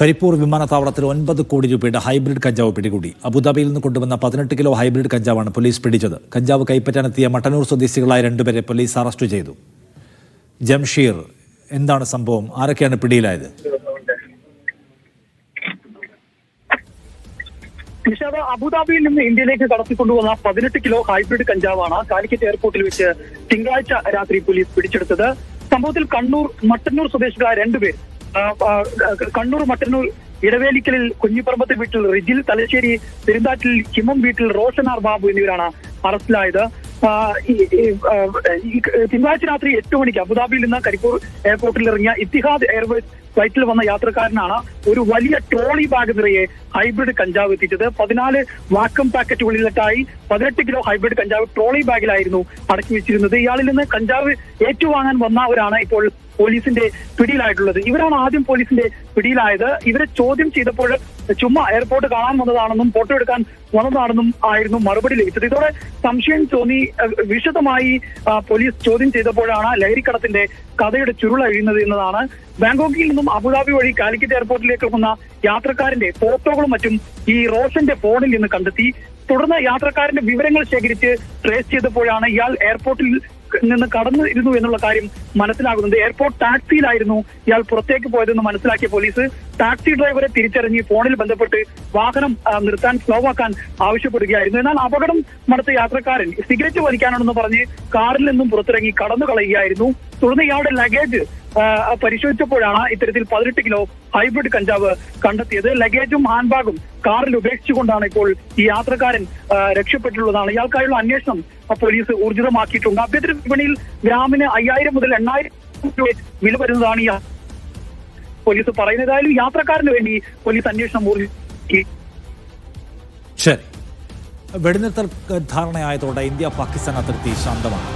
കരിപ്പൂർ വിമാനത്താവളത്തിൽ ഒൻപത് കോടി രൂപയുടെ ഹൈബ്രിഡ് കഞ്ചാവ് പിടികൂടി. അബുദാബിയിൽ നിന്ന് കൊണ്ടുവന്ന പതിനെട്ട് കിലോ ഹൈബ്രിഡ് കഞ്ചാവാണ് പോലീസ് പിടിച്ചത്. കഞ്ചാവ് കൈപ്പറ്റാനെത്തിയ മട്ടന്നൂർ സ്വദേശികളായ രണ്ടുപേരെ പോലീസ് അറസ്റ്റ് ചെയ്തു. ജംഷീർ എന്താണ് സംഭവം? ആരൊക്കെയാണ് പിടിയിലായത്? നിഷാദ അബുദാബിയിൽ നിന്ന് ഇന്ത്യയിലേക്ക് കടത്തിക്കൊണ്ടുവന്ന പതിനെട്ട് കിലോ ഹൈബ്രിഡ് കഞ്ചാവാണ് കാലിക്കറ്റ് എയർപോർട്ടിൽ വെച്ച് തിങ്കളാഴ്ച രാത്രി പോലീസ് പിടിച്ചെടുത്തത്. സംഭവത്തിൽ കണ്ണൂർ മട്ടന്നൂർ സ്വദേശികളായ രണ്ടുപേർ കണ്ണൂർ മട്ടന്നൂർ ഇടവേലിക്കലിൽ കുഞ്ഞിപ്പറമ്പത്ത് വീട്ടിൽ റിജിൽ തലശ്ശേരി പെരുന്താറ്റിൽ ഹിമം വീട്ടിൽ റോഷനാർ ബാബു എന്നിവരാണ് അറസ്റ്റിലായത്. തിങ്കളാഴ്ച രാത്രി എട്ട് മണിക്ക് അബുദാബിയിൽ നിന്ന് കരിപ്പൂർ എയർപോർട്ടിൽ ഇറങ്ങിയ ഇത്തിഹാദ് എയർവേസ് ഫ്ലൈറ്റിൽ വന്ന യാത്രക്കാരനാണ് ഒരു വലിയ ട്രോളി ബാഗ് നിറയെ ഹൈബ്രിഡ് കഞ്ചാവ് എത്തിച്ചത്. പതിനാല് വാക്കം പാക്കറ്റുകളിലായി പതിനെട്ട് കിലോ ഹൈബ്രിഡ് കഞ്ചാവ് ട്രോളി ബാഗിലായിരുന്നു അടക്കി വെച്ചിരുന്നത്. ഇയാളിൽ നിന്ന് കഞ്ചാവ് ഏറ്റുവാങ്ങാൻ വന്നവരാണ് ഇപ്പോൾ പോലീസിന്റെ പിടിയിലായിട്ടുള്ളത്. ഇവരാണ് ആദ്യം പോലീസിന്റെ പിടിയിലായത്. ഇവരെ ചോദ്യം ചെയ്തപ്പോൾ ചുമ്മാ എയർപോർട്ട് കാണാൻ വന്നതാണെന്നും ഫോട്ടോ എടുക്കാൻ വന്നതാണെന്നും ആയിരുന്നു മറുപടി ലഭിച്ചത്. ഇതോടെ സംശയം തോന്നി വിശദമായി പോലീസ് ചോദ്യം ചെയ്തപ്പോഴാണ് ലഹരിക്കടത്തിന്റെ കഥയുടെ ചുരുളഴിയുന്നത് എന്നതാണ്. ബാങ്കോക്കിൽ നിന്നും അബുദാബി വഴി കാലിക്കറ്റ് എയർപോർട്ടിലേക്ക് വന്ന യാത്രക്കാരന്റെ ഫോട്ടോകളും മറ്റും ഈ റോഷന്റെ ഫോണിൽ നിന്ന് കണ്ടെത്തി. തുടർന്ന് യാത്രക്കാരന്റെ വിവരങ്ങൾ ശേഖരിച്ച് ട്രേസ് ചെയ്തപ്പോഴാണ് ഇയാൾ എയർപോർട്ടിൽ നിന്ന് കടന്നു ഇരുന്നു എന്നുള്ള കാര്യം മനസ്സിലാകുന്നത് എയർപോർട്ട് ടാക്സിയിലായിരുന്നു ഇയാൾ പുറത്തേക്ക് പോയതെന്ന് മനസ്സിലാക്കിയ പോലീസ് ടാക്സി ഡ്രൈവറെ തിരിച്ചറിഞ്ഞ് ഫോണിൽ ബന്ധപ്പെട്ട് വാഹനം നിർത്താൻ സ്ലോ ആക്കാൻ ആവശ്യപ്പെടുകയായിരുന്നു. എന്നാൽ അപകടം നടത്തിയ യാത്രക്കാരൻ സിഗരറ്റ് വലിക്കാനാണെന്ന് പറഞ്ഞ് കാറിൽ നിന്നും പുറത്തിറങ്ങി കടന്നു കളയുകയായിരുന്നു തുടർന്ന് ഇയാളുടെ ലഗേജ് പരിശോധിച്ചപ്പോഴാണ് ഇത്തരത്തിൽ പതിനെട്ട് കിലോ ഹൈബ്രിഡ് കഞ്ചാവ് കണ്ടെത്തിയത്. ലഗേജും ഹാൻഡ് ബാഗും കാറിൽ ഉപേക്ഷിച്ചുകൊണ്ടാണ് ഇപ്പോൾ ഈ യാത്രക്കാരൻ രക്ഷപ്പെട്ടിട്ടുള്ളതാണ്. ഇയാൾക്കായുള്ള അന്വേഷണം പോലീസ് ഊർജിതമാക്കിയിട്ടുണ്ട്. ആഭ്യന്തര വിപണിയിൽ ഗ്രാമിന് അയ്യായിരം മുതൽ എണ്ണായിരം വില വരുന്നതാണ് ഈ പോലീസ് പറയുന്നത്. ഏതായാലും യാത്രക്കാരന് വേണ്ടി പോലീസ് അന്വേഷണം ഊർജിതമാക്കി. ശരി. വെടിനിർത്തൽ ധാരണയായതോടെ ഇന്ത്യ പാകിസ്ഥാൻ അതിർത്തി ശാന്തമാണ്